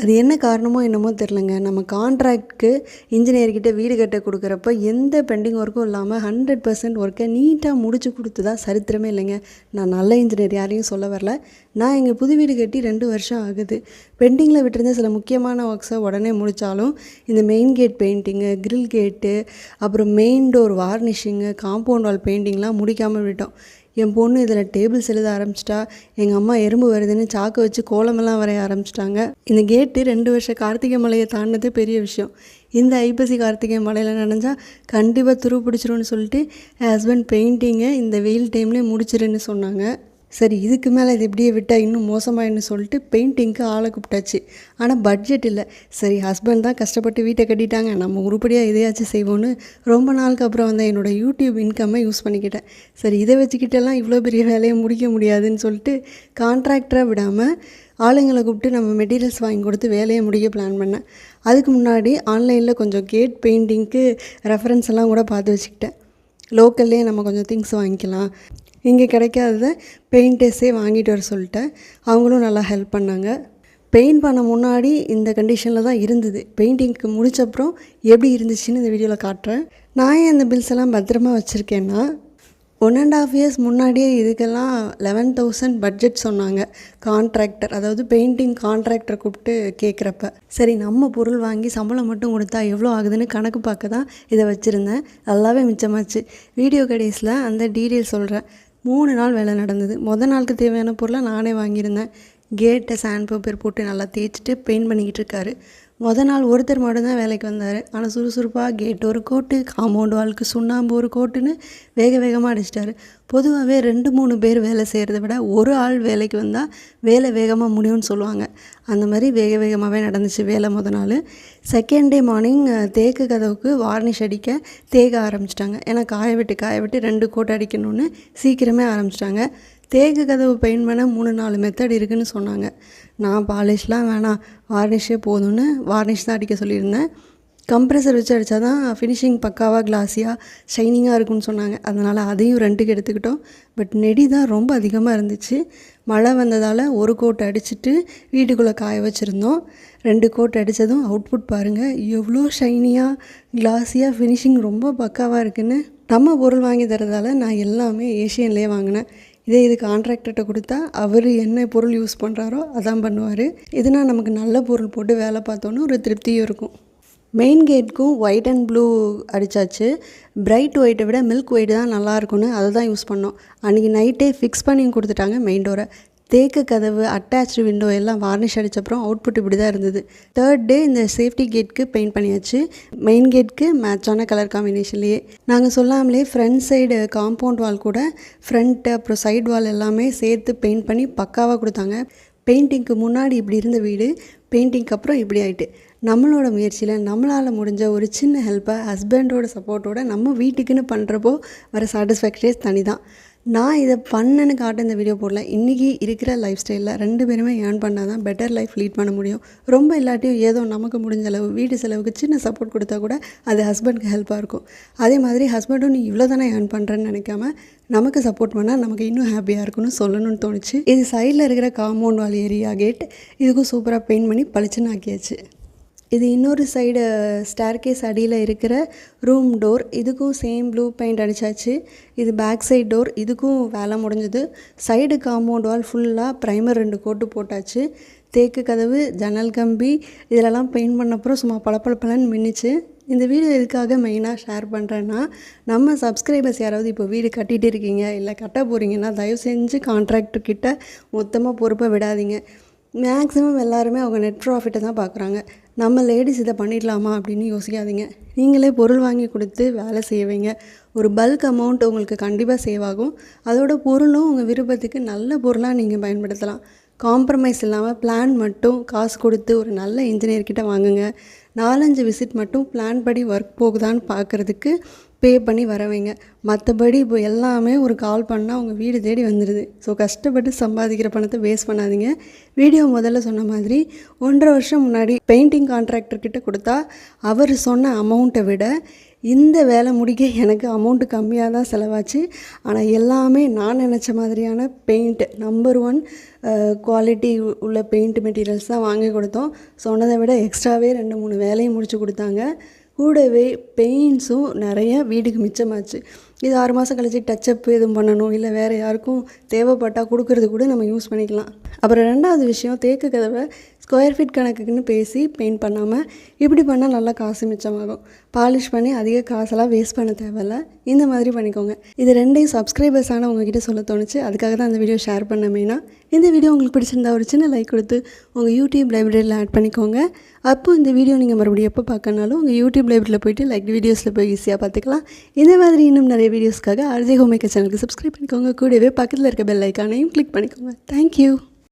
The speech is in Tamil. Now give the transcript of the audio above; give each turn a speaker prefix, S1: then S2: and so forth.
S1: அது என்ன காரணமோ என்னமோ தெரிலங்க நம்ம கான்ட்ராக்ட்க்கு இன்ஜினியர்கிட்ட வீடு கட்ட கொடுக்குறப்ப எந்த பெண்டிங் ஒர்க்கும் இல்லாமல் ஹண்ட்ரட் பர்சன்ட் ஒர்க்கை நீட்டாக முடிச்சு கொடுத்ததா சரித்திரமே இல்லைங்க. நான் நல்ல இன்ஜினியர் யாரையும் சொல்ல வரல. நான் எங்கள் புது வீடு கட்டி ரெண்டு வருஷம் ஆகுது. பெண்டிங்கில் விட்டிருந்த சில முக்கியமான ஒர்க்ஸை உடனே முடித்தாலும் இந்த main gate painting grill gate அப்புறம் main door varnishing compound wall பெயிண்டிங்லாம் முடிக்காமல் விட்டோம். என் பொண்ணு இதில் டேபிள்ஸ் எழுத ஆரம்பிச்சிட்டா. எங்கள் அம்மா எறும்பு வருதுன்னு சாக்கு வச்சு கோலமெல்லாம் வரைய ஆரம்பிச்சிட்டாங்க. இந்த கேட்டு ரெண்டு வருஷம் கார்த்திகை மலையை தாண்டினதே பெரிய விஷயம். இந்த ஐப்பசி கார்த்திகை மலையில் நனைஞ்சா கண்டிப்பாக துரு பிடிச்சிரும்னு சொல்லிட்டு ஹஸ்பண்ட் பெயிண்டிங்கை இந்த வெயில் டைம்லேயே முடிச்சிருன்னு சொன்னாங்க. சரி இதுக்கு மேலே இது இப்படியே விட்டால் இன்னும் மோசமாயின்னு சொல்லிட்டு பெயிண்டிங்க்கு ஆளை கூப்பிட்டாச்சு. ஆனால் பட்ஜெட் இல்லை. சரி ஹஸ்பண்ட் தான் கஷ்டப்பட்டு வீட்டை கட்டிட்டாங்க. நம்ம உருப்படியாக இதையாச்சும் செய்வோன்னு ரொம்ப நாளுக்கு அப்புறம் வந்து என்னோடய யூடியூப் இன்கம்மை யூஸ் பண்ணிக்கிட்டேன். சரி இதை வச்சுக்கிட்டெல்லாம் இவ்வளோ பெரிய வேலையை முடிக்க முடியாதுன்னு சொல்லிட்டு கான்ட்ராக்டராக விடாமல் ஆளுங்களை கூப்பிட்டு நம்ம மெட்டீரியல்ஸ் வாங்கி கொடுத்து வேலையை முடிக்க பிளான் பண்ணேன். அதுக்கு முன்னாடி ஆன்லைனில் கொஞ்சம் கேட் பெயிண்டிங்க்கு ரெஃபரன்ஸ் எல்லாம் கூட பார்த்து வச்சுக்கிட்டேன். லோக்கல்லே நம்ம கொஞ்சம் திங்ஸ் வாங்கிக்கலாம். இங்கே கிடைக்காதத பெயிண்டர்ஸே வாங்கிட்டு வர சொல்லிட்டேன். அவங்களும் நல்லா ஹெல்ப் பண்ணாங்க. பெயிண்ட் பண்ண முன்னாடி இந்த கண்டிஷனில் தான் இருந்தது. பெயிண்டிங்க்கு முடிச்சப்புறம் எப்படி இருந்துச்சுன்னு இந்த வீடியோவில் காட்டுறேன். நான் ஏன் இந்த பில்ஸ் எல்லாம் பத்திரமா வச்சுருக்கேன்னா ஒன் அண்ட் ஆஃப் இயர்ஸ் முன்னாடியே இதுக்கெல்லாம் லெவன் தௌசண்ட் பட்ஜெட் சொன்னாங்க. கான்ட்ராக்டர் அதாவது பெயிண்டிங் கான்ட்ராக்டர் கூப்பிட்டு கேட்குறப்ப சரி நம்ம பொருள் வாங்கி சம்பளம் மட்டும் கொடுத்தா எவ்வளோ ஆகுதுன்னு கணக்கு பார்க்க தான் இதை வச்சுருந்தேன். நல்லாவே மிச்சமாச்சு. வீடியோ கடைஸில் அந்த டீட்டெயில் சொல்கிறேன் மூணு நாள் வேலை நடந்தது. மொதல் நாளுக்கு தேவையான பொருளை நானே வாங்கியிருந்தேன். கேட்டை சாண்ட் பேப்பர் போட்டு நல்லா தேய்ச்சிட்டு பெயிண்ட் பண்ணிக்கிட்டு இருக்காரு. மொதல் நாள் ஒருத்தர் மட்டும்தான் வேலைக்கு வந்தார். ஆனால் சுறுசுறுப்பாக கேட் ஒரு கோட்டு காம்பவுண்ட் வாலுக்கு சுண்ணாம்பு ஒரு கோட்டுன்னு வேக வேகமாக அடிச்சிட்டாரு. பொதுவாகவே ரெண்டு மூணு பேர் வேலை செய்கிறத விட ஒரு ஆள் வேலைக்கு வந்தால் வேலை வேகமாக முடியும்னு சொல்லுவாங்க. அந்த மாதிரி வேக வேகமாகவே நடந்துச்சு வேலை முத நாள். செகண்ட் டே மார்னிங் தேக்கு கதவுக்கு வார்னிஷ் அடிக்க தேக்க ஆரம்பிச்சிட்டாங்க. ஏன்னா காய விட்டு காய விட்டு ரெண்டு கோட் அடிக்கணும்னு சீக்கிரமே ஆரம்பிச்சிட்டாங்க. தேக்கு கதவு பெயிண்ட் பண்ண மூணு நாலு மெத்தட் இருக்குதுன்னு சொன்னாங்க. நான் பாலிஷ்லாம் வேணாம். வார்னிஷே போதும்னு வார்னிஷ் தான் அடிக்க சொல்லியிருந்தேன். கம்ப்ரெசர் வச்சு அடித்தா தான் ஃபினிஷிங் பக்காவாக கிளாஸியாக ஷைனிங்காக இருக்கும்னு சொன்னாங்க. அதனால் அதையும் ரெண்டுக்கு எடுத்துக்கிட்டோம். பட் நெடி தான் ரொம்ப அதிகமாக இருந்துச்சு. மழை வந்ததால் ஒரு கோட் அடிச்சுட்டு வீட்டுக்குள்ளே காய வச்சுருந்தோம். ரெண்டு கோட் அடித்ததும் அவுட்புட் பாருங்கள் எவ்வளோ ஷைனியாக கிளாஸியாக ஃபினிஷிங் ரொம்ப பக்காவாக இருக்குன்னு நம்ம பொருள் வாங்கி தரதால் நான் எல்லாமே ஏஷியன்லேயே வாங்கினேன். இதே இது கான்ட்ராக்டர்கிட்ட கொடுத்தா அவர் என்ன பொருள் யூஸ் பண்ணுறாரோ அதான் பண்ணுவார். இதுனால் நமக்கு நல்ல பொருள் போட்டு வேலை பார்த்தோன்னு ஒரு திருப்தியும் இருக்கும். மெயின் கேட்க்கும் ஒயிட் அண்ட் ப்ளூ அடித்தாச்சு பிரைட் ஒயிட்டை விட மில்க் ஒயிட் தான் நல்லா இருக்கும்னு அதை தான் யூஸ் பண்ணோம். அன்றைக்கி நைட்டே ஃபிக்ஸ் பண்ணி கொடுத்துட்டாங்க மெயின் டோரை தேக்கு கதவு அட்டாச்சு விண்டோ எல்லாம் வார்னிஷ் அடித்தப்புறம் அவுட்புட் இப்படி தான் இருந்தது. தேர்ட் டே இந்த சேஃப்டி கேட்க்கு பெயிண்ட் பண்ணியாச்சு. மெயின் கேட்க்கு மேட்சான கலர் காம்பினேஷன்லேயே நாங்கள் சொல்லாமலே ஃப்ரண்ட் சைடு காம்பவுண்ட் வால் கூட ஃப்ரண்ட்டு அப்புறம் சைடு வால் எல்லாமே சேர்த்து பெயிண்ட் பண்ணி பக்காவாக கொடுத்தாங்க. பெயிண்டிங்க்கு முன்னாடி இப்படி இருந்த வீடு பெயிண்டிங்க்கு அப்புறம் இப்படி ஆகிட்டு நம்மளோட முயற்சியில் நம்மளால் முடிஞ்ச ஒரு சின்ன ஹெல்ப்பை ஹஸ்பண்டோட சப்போர்ட்டோட நம்ம வீட்டுக்குன்னு பண்ணுறப்போ வர சாட்டிஸ்ஃபேக்ஷனே தனி தான் நான் இதை பண்ணேன்னு காட்ட இந்த வீடியோ போடல. இன்றைக்கி இருக்கிற லைஃப் ஸ்டைலில் ரெண்டு பேருமே ஏர்ன் பண்ணால் தான் பெட்டர் லைஃப் லீட் பண்ண முடியும். ரொம்ப இல்லாட்டியும் ஏதோ நமக்கு முடிஞ்ச அளவு வீட்டு செலவுக்கு சின்ன சப்போர்ட் கொடுத்தா கூட அது ஹஸ்பண்ட்க்கு ஹெல்ப்பாக இருக்கும். அதே மாதிரி ஹஸ்பண்டும் நீ இவ்வளோ தானே ஏர்ன் பண்ணுறேன்னு நினைக்காம நமக்கு சப்போர்ட் பண்ணால் நமக்கு இன்னும் ஹாப்பியாக இருக்கும்னு சொல்லணும்னு தோணுச்சு. இது சைடில் இருக்கிற காம்பவுண்ட் வால் ஏரியா கேட் இதுக்கும் சூப்பராக பெயிண்ட் பண்ணி பளிச்சுன்னு ஆக்கியாச்சு. இது இன்னொரு சைடு ஸ்டேர்கேஸ் அடியில் இருக்கிற ரூம் டோர் இதுக்கும் சேம் ப்ளூ பெயிண்ட் அடித்தாச்சு இது பேக் சைடு டோர் இதுக்கும் வேலை முடிஞ்சது. சைடு காம்பவுண்ட் வால் ஃபுல்லாக ப்ரைமர் ரெண்டு கோட்டு போட்டாச்சு. தேக்கு கதவு ஜன்னல் கம்பி இதிலெல்லாம் பெயிண்ட் பண்ணப்புறம் சும்மா பளபளப்பலன்னு மின்னிச்சு. இந்த வீடியோ எதுக்காக மெயினாக ஷேர் பண்ணுறேன்னா நம்ம சப்ஸ்கிரைபர்ஸ் யாராவது இப்போ வீடு கட்டிகிட்டு இருக்கீங்க இல்லை கட்ட போகிறீங்கன்னா தயவு செஞ்சு கான்ட்ராக்டர் கிட்ட மொத்தமாக பொறுப்பை விடாதீங்க. மேக்ஸிமம் எல்லாருமே அவங்க நெட் ப்ராஃபிட்டை தான் பார்க்குறாங்க நம்ம லேடிஸ் இதை பண்ணிடலாமா அப்படின்னு யோசிக்காதீங்க. நீங்களே பொருள் வாங்கி கொடுத்து வேலை செய்வீங்க. ஒரு பல்க் அமௌண்ட் உங்களுக்கு கண்டிப்பாக சேவ் ஆகும். அதோட பொருளும் உங்கள் விருப்பத்துக்கு நல்ல பொருளாக நீங்கள் பயன்படுத்தலாம். காம்ப்ரமைஸ் இல்லாமல் பிளான் மட்டும் காசு கொடுத்து ஒரு நல்ல இன்ஜினியர்கிட்ட வாங்குங்க. நாலஞ்சு விசிட் மட்டும் பிளான் படி ஒர்க் போகுதான்னு பார்க்குறதுக்கு பே பண்ணி வர வைங்க. மற்றபடி இப்போ எல்லாமே ஒரு கால் பண்ணால் உங்கள் வீடு தேடி வந்துடுது ஸோ கஷ்டப்பட்டு சம்பாதிக்கிற பணத்தை வேஸ்ட் பண்ணாதீங்க. வீடியோ முதல்ல சொன்ன மாதிரி ஒன்றரை வருஷம் முன்னாடி பெயிண்டிங் கான்ட்ராக்டர்கிட்ட கொடுத்தா அவர் சொன்ன அமௌண்ட்டை விட இந்த வேலை முடிக்க எனக்கு அமௌண்ட்டு கம்மியாக தான் செலவாச்சு. ஆனால் எல்லாமே நான் நினச்ச மாதிரியான பெயிண்ட் நம்பர் ஒன் குவாலிட்டி உள்ள பெயிண்ட் மெட்டீரியல்ஸ் தான் வாங்கி கொடுத்தோம். சொன்னதை விட எக்ஸ்ட்ராவே ரெண்டு மூணு வேலையும் முடிச்சு கொடுத்தாங்க. கூடவே பெயிண்ட்ஸும் நிறைய வீடுக்கு மிச்சமாச்சு. இது ஆறு மாதம் கழிச்சு டச்சப் எதுவும் பண்ணணும் இல்லை வேறு யாருக்கும் தேவைப்பட்டால் கொடுக்கறது கூட நம்ம யூஸ் பண்ணிக்கலாம். அப்புறம் ரெண்டாவது விஷயம் தேக்கு கதவை ஸ்கொயர் ஃபீட் கணக்குக்குன்னு பேசி பெயிண்ட் பண்ணாமல் இப்படி பண்ணால் நல்லா காசு மிச்சமாகும். பாலிஷ் பண்ணி அதிக காசெல்லாம் வேஸ்ட் பண்ண தேவையில்ல. இந்த மாதிரி பண்ணிக்கோங்க. இது ரெண்டையும் சப்ஸ்கிரைபர்ஸான உங்ககிட்ட சொல்ல தோணுச்சு. அதுக்காக தான் அந்த வீடியோ ஷேர் பண்ண மெயினாக இந்த வீடியோ உங்களுக்கு பிடிச்சிருந்தா ஒரு சின்ன லைக் கொடுத்து உங்கள் யூடியூப் லைப்ரரியில் ஆட் பண்ணிக்கோங்க. அப்போ இந்த வீடியோ நீங்கள் மறுபடியும் எப்போ பார்க்கனாலும் உங்கள் யூடியூப் லைப்ரரியில் போயிட்டு லைக் வீடியோஸில் போய் ஈஸியாக பார்த்துக்கலாம். இந்த மாதிரி இன்னும் நிறைய வீடியோஸ்க்காக ஆர்ஜே ஹோமேக்கர் சேனலுக்கு சப்ஸ்கிரைப் பண்ணிக்கோங்க. கூடவே பக்கத்தில் இருக்க பெல் ஐக்கானையும் கிளிக் பண்ணிக்கோங்க. தேங்க்யூ